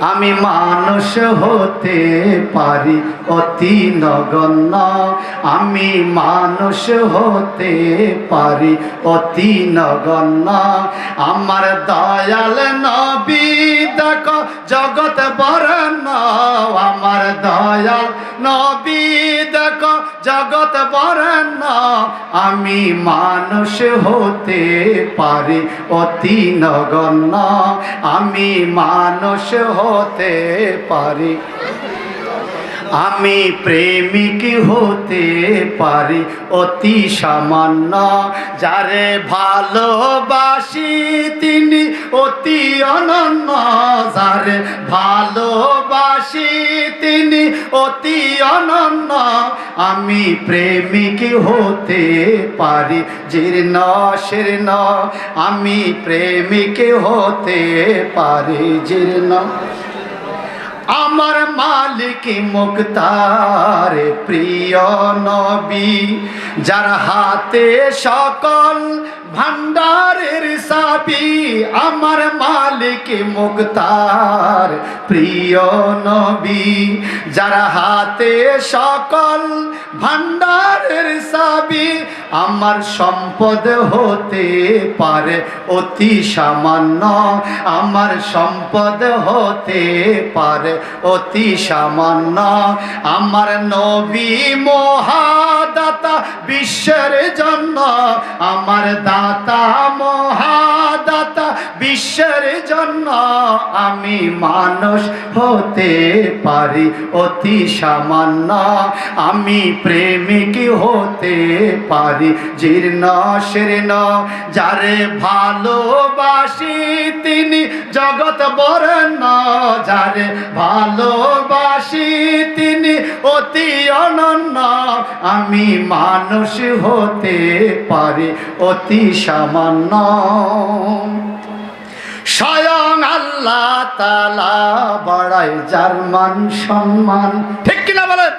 আমি মানুষ হতে পারি অতি নগণ্য। আমি মানুষ হতে পারি অতি নগণ্য। আমার দয়াল নবী দেখো, জগৎ বরণ। আমার দয়াল নবী আমি মানুষ হতে পারি অতি নগণ্য। আমি মানুষ হতে পারি। আমি প্রেমিক হতে পারি অতি সামান্য। যারে ভালোবাসি তিনি অতি অনন্য। যারে ভালোবাসি তিনি অতি অনন্য। আমি প্রেমিক হতে পারি, জীর্ণ, শীর্ণ। আমি প্রেমিক হতে পারি, জীর্ণ। আমার মালিক মুক্তার প্রিয় নবী, যার হাতে সকল ভান্ডারের সাবি আমার মালিক মুক্তার প্রিয় নবী, যারা হাতে সকল ভান্ডারের সাবি আমার সম্পদ হতে পারে অতি সামান্য, আমার সম্পদ হতে পারে অতি সামান্য, আমার নবী মহাদাতা বিশ্বের জন্য, আমার দাতা মহাদাতা বিশ্বের জন্য আমি মানুষ হতে পারি অতি সামান্য। আমি প্রেমিক হতে পারি, জীর্ণ শীর্ণ। যারে ভালোবাসি তিনি জগৎ বরণ, যারে তিনি অতি অনন্য, আমি মানুষ হতে পারি অতি সামান্য। স্বয়ং আল্লাহ তালা বড়াই যার মান সম্মান। ঠিক কিনা বলেন?